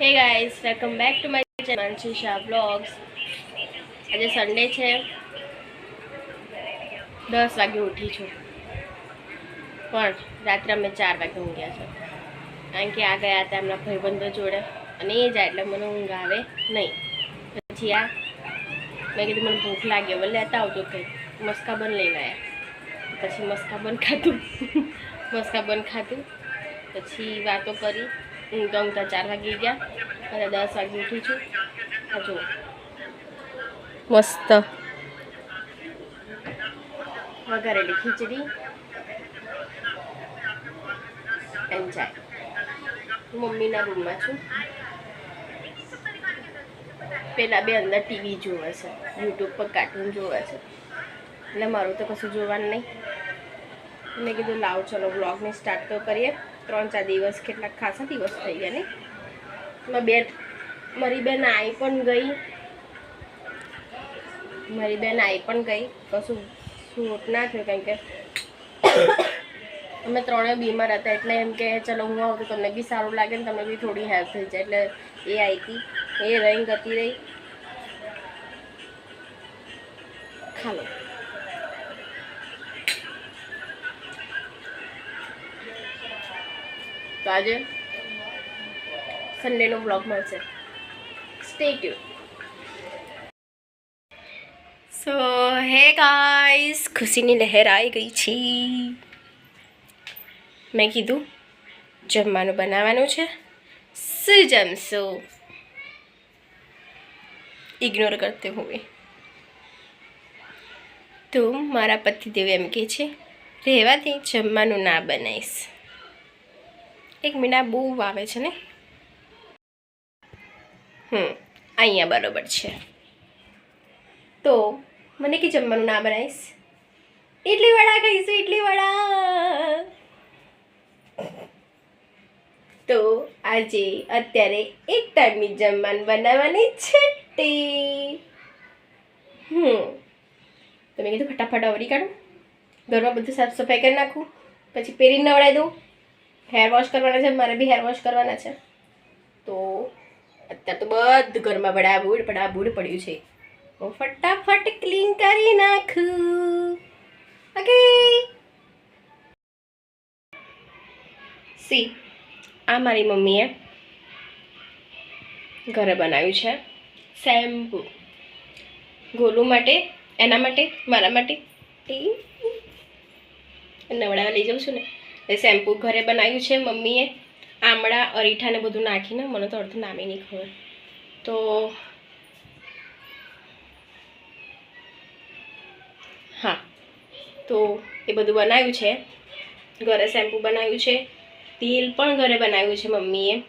Hey guys welcome back to my channel Mansi vlogs આજે Sunday છે. દસ વાગે ઉઠી છું. પણ રાત્રે અમે ચાર વાગે ઊંઘ્યા છે. કારણ કે આ ગયા હતા એમના ભાઈબંધો જોડે. અને એ જાય એટલે મને ઊંઘ આવે નહીં. પછી આ, મેં કીધું મને ભૂખ લાગે. હવે લેતા આવજો કંઈ મસ્કાબન લઈને આવ્યા પછી મસ્કાબન ખાધું. મસ્કાબન ખાધું. પછી વાતો કરી. ઊંઘતા ઊંઘતા ચાર વાગી ગયા અને દસ વાગે ઉઠી છું. જુઓ. મસ્ત. વઘારેલી ખીચડી. એન્જાય મમ્મીના રૂમમાં છું. પેલા બે અંદર ટીવી જોવે છે, યુટ્યુબ પર કાર્ટૂન જોવે છે. એટલે મારું તો કશું જોવાનું નહીં. મેં કીધું, લાવ, ચલો બ્લોગને સ્ટાર્ટ તો કરીએ. ત્રણ ચાર દિવસ કેટલાક ખાસા દિવસ થઈ ગયા ને એમાં બેન મારી બેન આવી પણ ગઈ. મારી બેન આવી પણ ગઈ. કશું શૂટ ના થયું, કારણ કે અમે ત્રણે બીમાર હતા, એટલે એમ કે, ચલો, હું આવું તો તમને બી સારું લાગે ને તમને બી થોડી હેલ્પ થઈ જાય. એટલે એ આવી હતી. એ રહી ગતી રહી. ખાલો. તો આજે સન્ડેનો બ્લોગ મળશે. સ્ટે ટ્યુ સો હે ગાઈસ ખુશીની લહેર આવી ગઈ છે. મેં કીધું જમવાનું બનાવવાનું છે. શું જમશો ઇગ્નોર કરતી હું તો મારા પતિદેવ એમ કહે છે, રહેવાથી જમવાનું ના બનાવીશ. એક મીણા બહુ વાવે છે ને? હમ, અહીંયા બરોબર છે. તો મને કે જમવાનું ના બનાવીશ? ઇડલી વડા કહીશું ઇડલી વડા. તો આજે અત્યારે એક ટાઈમની જમવાનું બનાવવાની છે તે હમ, તો મેં કીધું ફટાફટ અવરી કાઢું. ઘરમાં બધું સાફ સફાઈ કરી નાખું. પછી પહેરીને નવડાવી દઉં. હેર વોશ કરવાના છે મારે બી હેર વોશ કરવાના છે. તો અત્યારે તો બધું ઘરમાં બડાબૂડ બડાબૂડ પડ્યું છે. હું ફટાફટ ક્લીન કરી નાખું. ઓકે સી આ મારી મમ્મીએ ઘરે બનાવ્યું છે શેમ્પૂ. ગોલું માટે, એના માટે, મારા માટે. નવડાવવા લઈ જાઉં છું ને. એ શેમ્પૂ ઘરે બનાવ્યું છે મમ્મીએ. આમળા, અરીઠા ને બધું નાખીને. મને તો અડધું નામે નહીં ખબર. તો હા, તો એ બધું બનાવ્યું છે. ઘરે શેમ્પૂ બનાવ્યું છે. તેલ પણ ઘરે બનાવ્યું છે મમ્મીએ.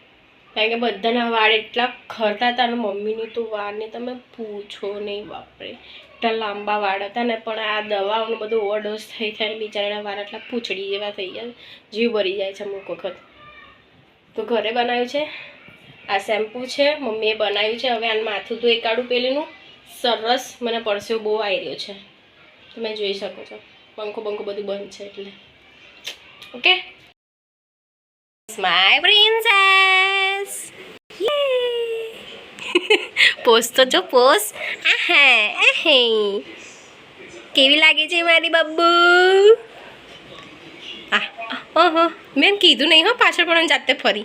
કારણ કે બધાના વાળ એટલા ખરતા હતા અને મમ્મીની તો વાળને તમે પૂછો નહીં, બાપરે. એટલા લાંબા વાળ હતા ને, પણ આ દવાઓનું બધું ઓવરડોઝ થઈ થાય ને બિચારાના વાળ એટલા પૂંછડી જેવા થઈ ગયા. જીવ ભરી જાય છે અમુક વખત. તો ઘરે બનાવ્યું છે? આ શેમ્પૂ છે, મમ્મીએ બનાવ્યું છે. હવે આનું માથું તો એકાડું પેલીનું. સરસ. મને પરસેવો બહુ આવી રહ્યો છે. તમે જોઈ શકો છો. પંખો બંખો બધું બંધ છે એટલે. ઓકે? માય પ્રિન્સેસ પોસ તો જો પોસ આહા, આહે. કેવી લાગે છે મારી બબ્બુ? ઓહો, મેં કીધું નહીં હો, પાછળ પણ જાતે ફરી.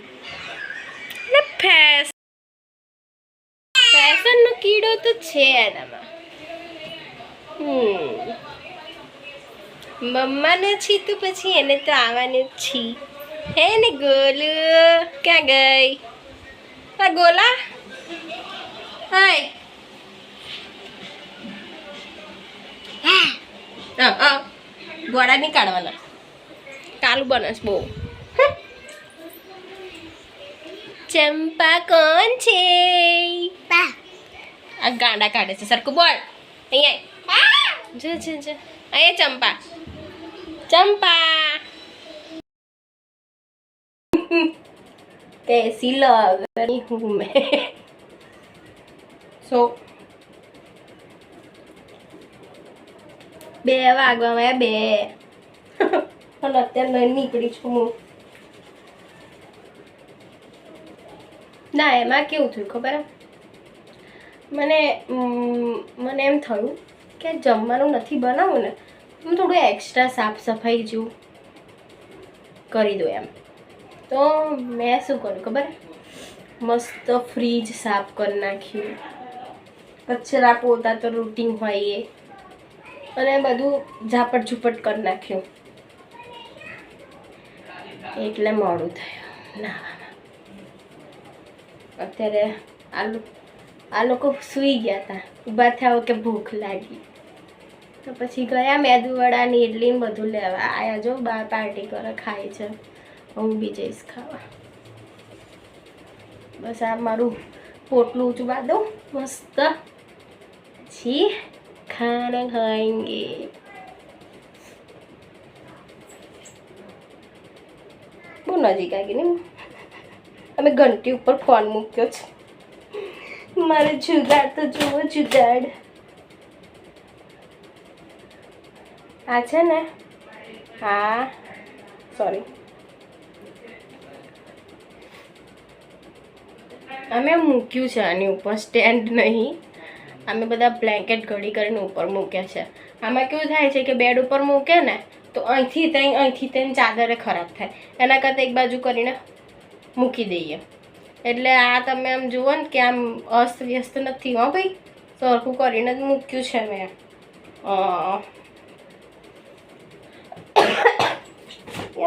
ને ફેશનનો કીડો તો છે હમ. મમ્માને છી તો પછી એને તો આવવાનું જ છી. હે ને ગોલુ ક્યાં ગઈ આ ગોલા હાય હા હા ગોળા નહીં કાઢવાના કાલું બનસ બહુ ચંપા કોણ છે આ ગાંડા કાઢે છે સરખું બોલ અહીંયા જો જો જો અહીંયા ચંપા ચંપા कैसी लग रही हूँ मैं સો બે વાગવામાં બે પણ અત્યારે નહીં નીકળી છું હું ના એમાં કેવું થયું ખબર મને ઉમ, મને એમ થયું કે જમવાનું નથી બનાવવું ને હું થોડું એક્સ્ટ્રા સાફ સફાઈ જેવું કરી દઉં એમ તો મેં શું કર્યું ખબર? મસ્ત ફ્રીજ સાફ કરી નાખ્યું. કચરા પોતા તો રૂટીન હોય એ. અને બધું ઝાપટ ઝૂપટ કરી નાખ્યું. એટલે મોડું થયું. ના અત્યારે આ આ લોકો સૂઈ ગયા હતા ઊભા થયા કે ભૂખ લાગી. તો પછી ગયા મેદુવડા ને ઇડલી બધું લેવા. આયા જો બાર પાર્ટી કરે, ખાય છે. હું બી જઈશ ખાવા. બસ આ મારું પોટલું ઊંચું દઉં. મસ્ત. પછી ખાના ખાएंगे બહુ નજીક આવી નહીં અમે ઘંટી ઉપર ફોન મૂક્યો છે. મારે જુગાડ તો જુઓ, જુગાડ. આ છે ને? હા. સોરી. અમે મૂક્યું છે આની ઉપર સ્ટેન્ડ નહીં. અમે બધા બ્લેન્કેટ ઘડી કરીને ઉપર મૂક્યા છે. આમાં કેવું થાય છે કે બેડ ઉપર મૂકે ને, તો અહીંથી ત્યાં અહીંથી ત્યાં ચાદરે ખરાબ થાય. એના કરતાં એક બાજુ કરીને મૂકી દઈએ. એટલે આ તમે આમ જુઓ ને કે આમ અસ્ત વ્યસ્ત નથી હો ભાઈ. સરખું કરીને જ મૂક્યું છે મેં.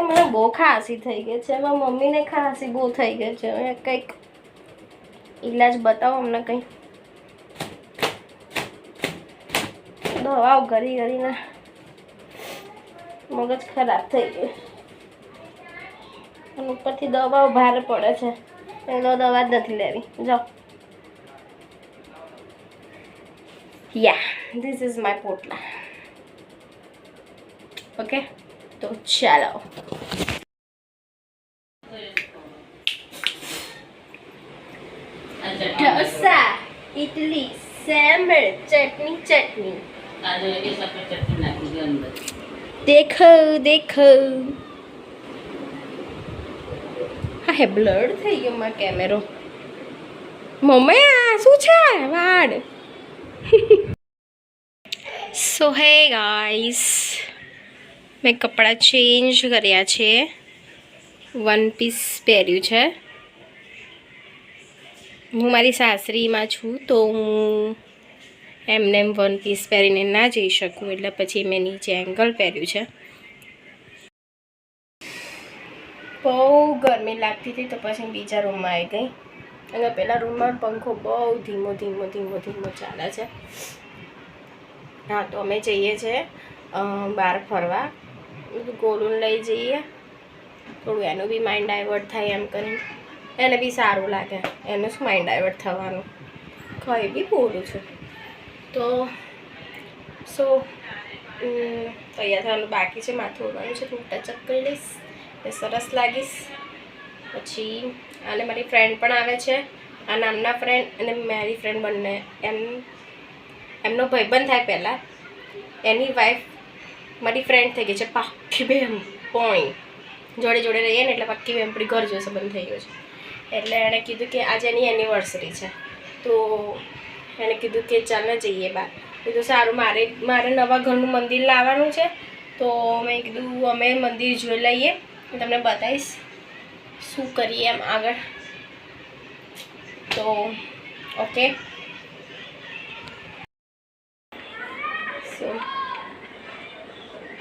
મને બહુ ખાંસી થઈ ગઈ છે. મારા મમ્મીને ખાંસી બહુ થઈ ગઈ છે. કંઈક ઈલાજ બતાવો અમને કંઈ. દવાઓ કરી કરીને મગજ ખરાબ થઈ ગયું. અને ઉપરથી દવાઓ ભારે પડે છે. એટલે દવા જ નથી લેવી. જાઓ. યા ધીસ ઇઝ માય પોટલા. ઓકે તો ચાલો ઢોસા ઇડલી સેમળ ચટણી ચટણી. દેખો દેખો. હા હે બ્લડ થઈ ગયો માં કેમેરો. મમ્મી આ શું છે? વાડ સો હે ગાઈસ મેં કપડાં ચેન્જ કર્યા છે. વન પીસ પહેર્યું છે. હું મારી સાસરીમાં છું તો હું એમને એમ વન પીસ પહેરીને ના જઈ શકું, એટલે પછી મેં નીચે એંગલ પહેર્યું છે. બહુ ગરમી લાગતી હતી તો પછી બીજા રૂમમાં આવી ગઈ. અને પહેલા રૂમમાં પંખો બહુ ધીમો ધીમો ધીમો ધીમો ચાલે છે. હા, તો અમે જઈએ છીએ બહાર ફરવા. ગોલું લઈ જઈએ. થોડું એનું બી માઇન્ડ ડાયવર્ટ થાય એમ કરીને. એને બી સારું લાગે. એનું શું માઇન્ડ ડાયવર્ટ થવાનું? કંઈ બી બોલું છું. તો સો તૈયાર થવાનું બાકી છે. માથું ઉડવાનું છે. હું ટચઅપ કરી લઈશ. એ સરસ લાગીશ. પછી અને મારી ફ્રેન્ડ પણ આવે છે. આ નામના ફ્રેન્ડ અને મારી ફ્રેન્ડ બંને. એમ, એમનો ભાઈબંધ થાય પહેલાં. એની વાઈફ મારી ફ્રેન્ડ થઈ ગઈ છે. પાક્કી બેન. પોણી જોડે જોડે રહીએ ને એટલે પાક્કી બેન આપણી ઘર જેવો સંબંધ થઈ ગયો છે. એટલે એણે કીધું કે આજે એની એનિવર્સરી છે. તો એણે કીધું કે ચાલ જઈએ બહાર કીધું, સારું, મારે મારે નવા ઘરનું મંદિર લાવવાનું છે. તો મેં કીધું, અમે મંદિર જોઈ લઈએ. હું તમને બતાવીશ શું કરીએ એમ આગળ. તો ઓકે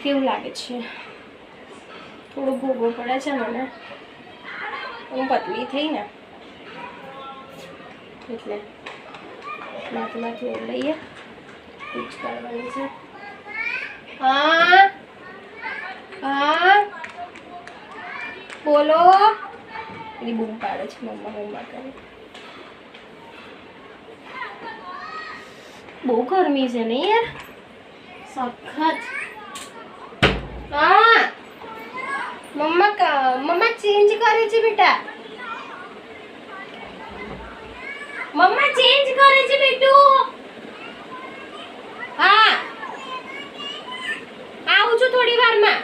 કેવું લાગે છે? થોડું ભોગવું પડે છે મને. હું પતલી થઈ ને. એટલે માથું માથું લઈએ. કૂચ કરવાની પાડે છે મમ્મા બહુ ગરમી છે ને યાર. સખત. હા? મમ્મા મમ્મા ચેન્જ કરે છે બેટા મમ્મા ચેન્જ કરે છે બેટુ હા આવું છું થોડી વારમાં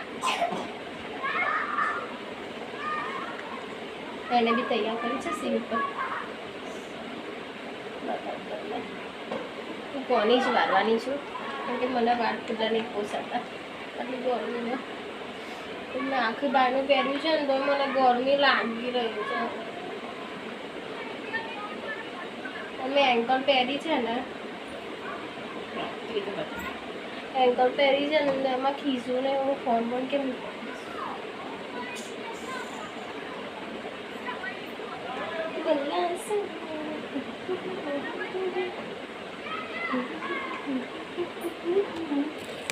એને બી તૈયાર કરી છે સિમ્પલ હું કોની જ વારવાની છું કારણ કે મને વાળ ખુલ્લા નહીં પોસાતા એટલે ગરમીમાં મેં આખી બાયનું પહેર્યું છે ને તો મને ગરમી લાગી રહી છે. અમે એન્કલ પહેરી છે ને? એન્કલ પહેરી છે ને એમાં ખીસું ને હું ફોન પણ કેમ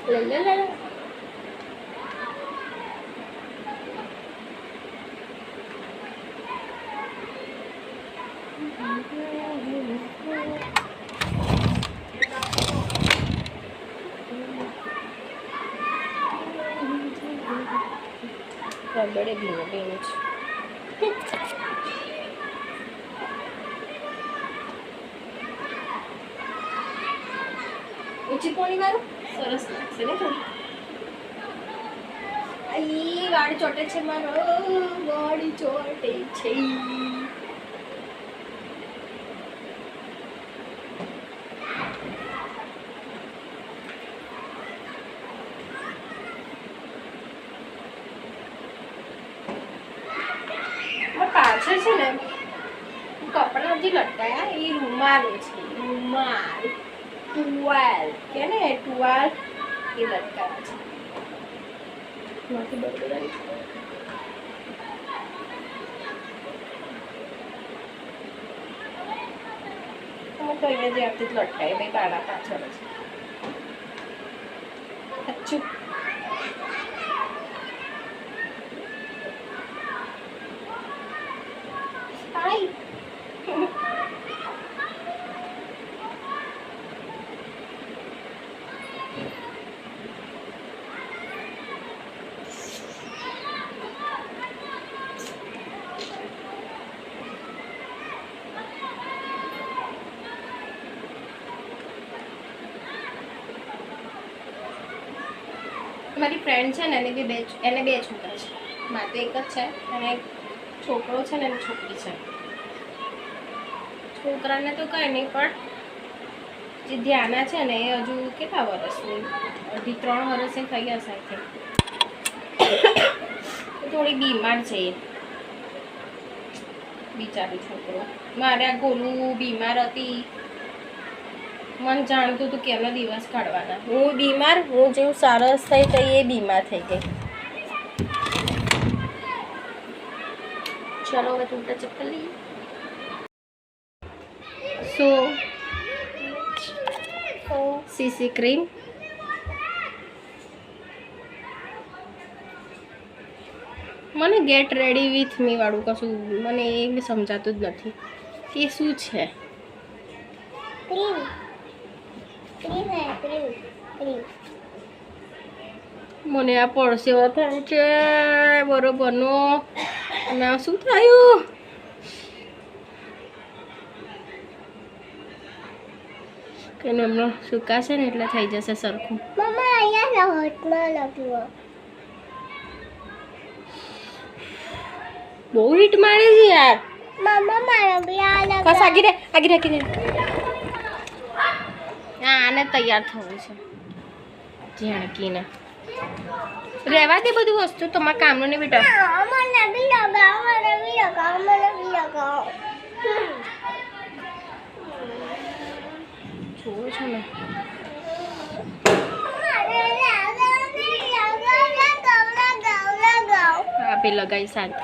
La la la la. રબડે ભીનો ભીનો છે ઊંચી પોણી મારું? સરસ. લાગશે ને આઈ વાળ ચોટે છે મારો વાળ ચોટે છે આ પાછળ છે ને કપડાં જે લટકાયા, એ રૂમાલ છે. રૂમાલ ટુવાલ. કે ને ટુવાલ? એ લટકાયા છે. લટકાય ભાઈ બાળા પાછળ જ. મારી ફ્રેન્ડ છે ને, એને બી બે એને બે છોકરા છે. મારે તો એક જ છે અને એક છોકરો છે ને, એની છોકરી છે. છોકરાને તો કંઈ નહીં, પણ જે ધ્યાના છે ને, એ હજુ કેટલા વર્ષની અઢી ત્રણ વર્ષની થઈ ગયા સાથે થોડી બીમાર છે એ. બિચારી છોકરો. મારે આ ગોલું બીમાર હતી. મન જાણતું હતું કે એમનો દિવસ કાઢવાના. હું બીમાર? હું જેવું સરસ થઈ તો એ બીમાર થઈ ગઈ. ચલો હવે ટૂટા ચપ્પલ લઈએ સો સીસી ક્રીમ? મને ગેટ રેડી વિથ મી વાળું કશું મને એ સમજાતું જ નથી. કે શું છે? Cream cream hey cream cream મને આ પડસેવો થાય છે બરોબરનો અને આ શું થયું? કે એમનો સુકાશે ને એટલે થઈ જશે સરખું. મમ્મા અહીંયા હોટમાં લખ્યું બહુ હિટ મારી છે યાર. મમ્મા મારા આગી રે આગી રે આગી રે. આને તૈયાર થવું છે. ઝીણકીને. રહેવા દે બધું વસ્તુ, તમારા કામનું ને બેટા. જોઉં છું ને. આપે લગાવી શાંતિ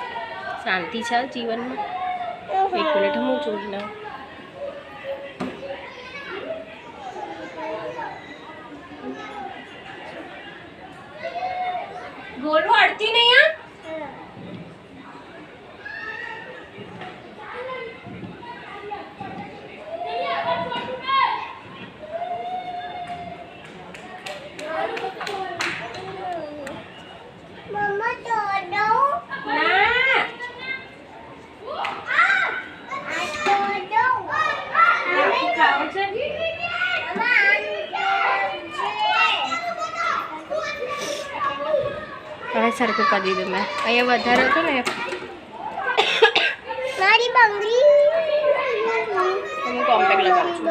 શાંતિ છે જીવનમાં. એક મિનિટ હું જોઈ લઉં ગોલું અડતી નહીં આ મમ્મા તો દઉં ના આ તો દઉં આખું ખાવું છે મમ્મા આનું હવે સરખું કરી દીધું મેં. અહીંયા વધારે હતો ને. મારી બંગડી. હું કોમ્પેક્ટ લગાવું છું.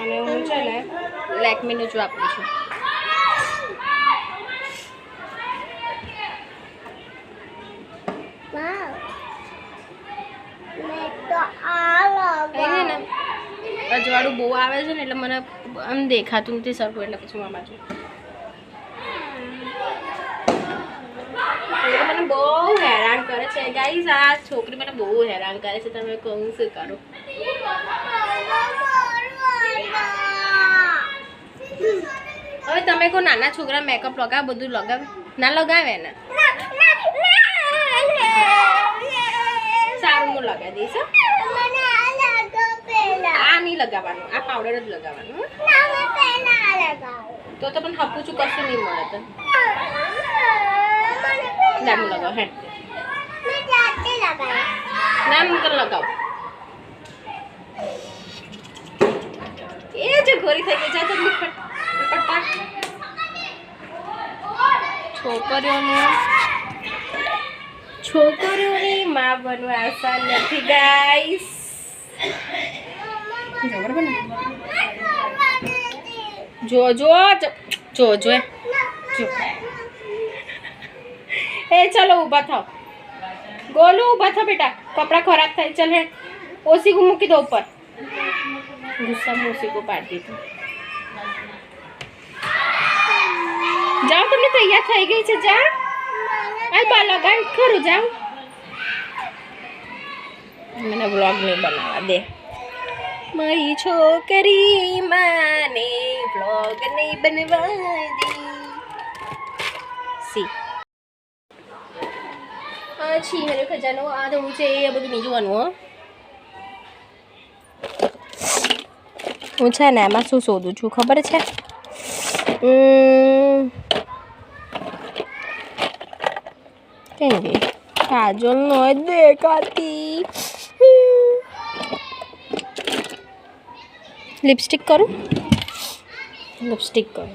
અને હું છે ને લેકમીનું જ વાપરું છું. અજવાળું બહુ આવે છે ને એટલે મને આમ દેખાતું નથી સરખું એટલે પછી હું આમાં છું મને બહુ હેરાન કરે છે. ગાઈઝ આ છોકરી મને બહુ હેરાન કરે છે. તમે કહું શું કરું? હવે તમે કોઈ નાના છોકરા મેકઅપ લગાવે બધું લગાવે. ના લગાવે ને? સારું હું લગાવી દઈશ. આ નહીં લગાવવાનું. આ પાવડર જ લગાવવાનું તો તો પણ હપુચું કશું નહીં મળે તો મને લગાવો હેડ. મેં જાતે લગાવ્યું તને લગાવ. એ જે ગોરી થઈ ગઈ જા તો પટ્ટા છોકરીઓની છોકરીઓની માં બનવા આસાન નથી ગાઈસ બરાબર જો જો જો જો જો. એ. જો એ ચલો ઊભા થાવ ગોલુ ઊભા થાવ બેટા કપડાં ખરાબ થાય ચાલ હે ઓસીકું મૂકી દો ઉપર ગુસ્સામાં ઓસીકું પાડી દીધું જાઓ તમને તૈયાર થઈ ગઈ છે જા આ બા લગાવ ખરું જાઓ મને વ્લોગ નહીં બનાવવા દે મારી છોકરી માને વ્લોગ નહીં બનવા દે સી આ છી હરે ખજાનો આ તો છે એ બધું નહીં જોવાનું હો હું છે ને એમાં શું શોધું છું ખબર છે ઉમ, કઈ ગઈ કાજલ નો દેખાતી લિપસ્ટિક કરું લિપસ્ટિક કરું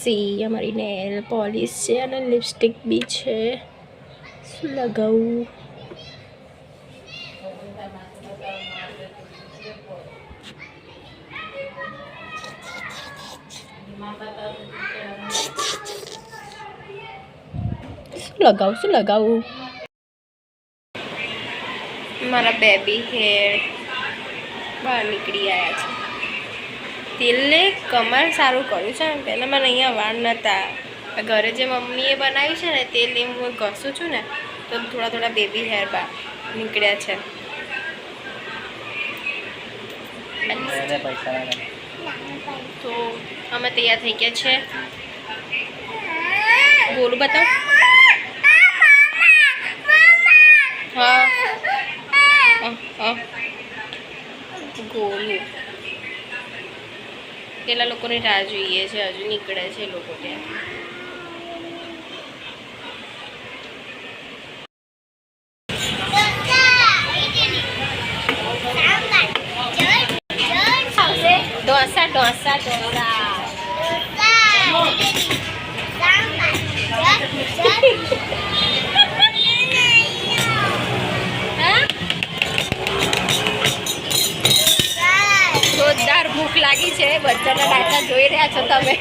સી, અમારી નેલ પોલિશ છે અને લિપસ્ટિક બી છે. શું લગાવું? શું લગાવું શું લગાવું? મારા બેબી હેર બહાર નીકળી આવ્યા છે. તેલને કમર સારું કર્યું છે. ને પહેલાં મને અહીંયા વાળ નહોતા ઘરે જે મમ્મીએ બનાવ્યું છે ને તેલ એ હું ઘસું છું ને તો થોડા થોડા બેબી હેર બહાર નીકળ્યા છે. તો અમે તૈયાર થઈ ગયા છે. બોલું બતાવ. હા. ગોલું પેલા લોકોની રાહ જોઈએ છે હજુ નીકળે છે લોકો ત્યાં. ઢોસા ઢોસા ઢોસા જોરદાર ભૂખ લાગી છે. બધાના ડાટા જોઈ રહ્યા છો તમે.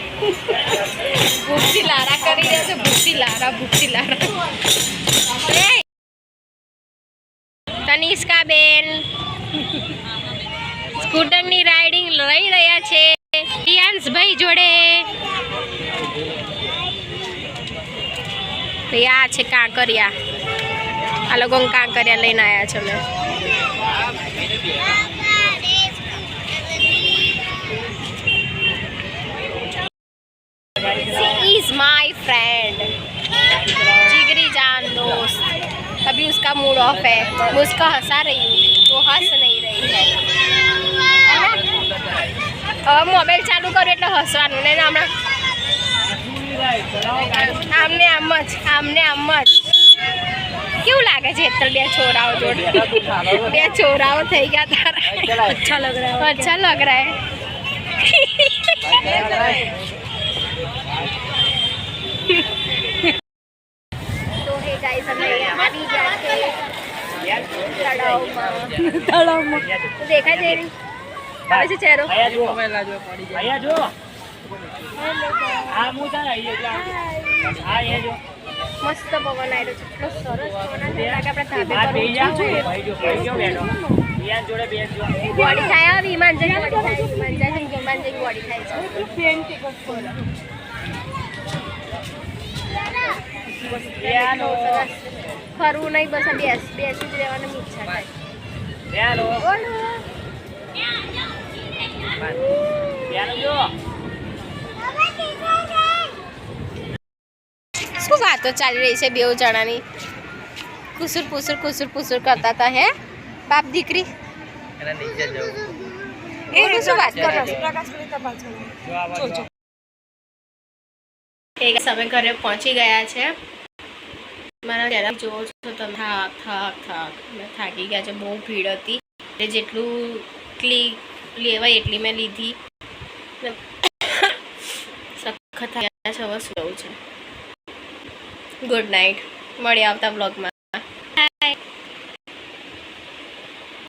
ભૂખથી લારા કરી રહ્યા છો. ભૂખથી લારા ભૂખથી લારા! તનિષ્કા બેન સ્કૂટરની રાઇડિંગ લઈ રહ્યા છે. પ્રિયાંશભાઈ જોડે. આ છે કાંકરિયા. આ લોકો કાંકરિયા લઈને આવ્યા છે અમે. She is my friend. जिगरी जान दोस्त अभी उसका मूड ऑफ है मैं उसका हंसा रही हूँ वो हंस नहीं रही है હવે મોબાઈલ ચાલુ કર્યો એટલે હસવાનું ને હમણાં આમને આમ જ આમને આમ જ કેવું લાગે છે હેતલ બે છોરાઓ જોડે બે છોરાઓ થઈ ગયા તારા અચ્છા લગ રહા है अच्छा लग रहा है તો હે ગાઈસ અમે આવી ગયા છે તળાવમાં. તળાવમાં. દેખાય છે આવે છે ચહેરો? અહીંયા જો. આ હું તારા આ અહીંયા જો. મસ્ત પવન આવ્યો છે. એટલો સરસ પવન આવે લાગે આપણે ધાબે પર જા ભાઈ જો ભાઈ જો બેઠો. ઈયાન જોડે બેસજો બોડી થાય વિમાન બોડી થાય. વિમાન છે બોડી થાય છે. ઈયાનો સરસ ફરવું નહીં બસ આ બેસ બેસી જ રહેવાની ઈચ્છા થાય બેનો બેનો જો શું વાતો ચાલી રહી છે બેઉ જણાની? કુસુર પુસુર કુસુર પુસુર કરતા હતા હે? બાપ દીકરી? એ શું વાત કરો જો આ બાજુ. એક સમય ઘરે પહોંચી ગયા છે. મારા ચહેરા જોવો છો તમે થાક થાક થાક. મેં થાકી ગયા છે. બહુ ભીડ હતી. એટલે જેટલું ક્લી લેવાય એટલી મેં લીધી. સખત થયા છે. હવે શું છે. ગુડ નાઇટ મળીએ આવતા બ્લોગમાં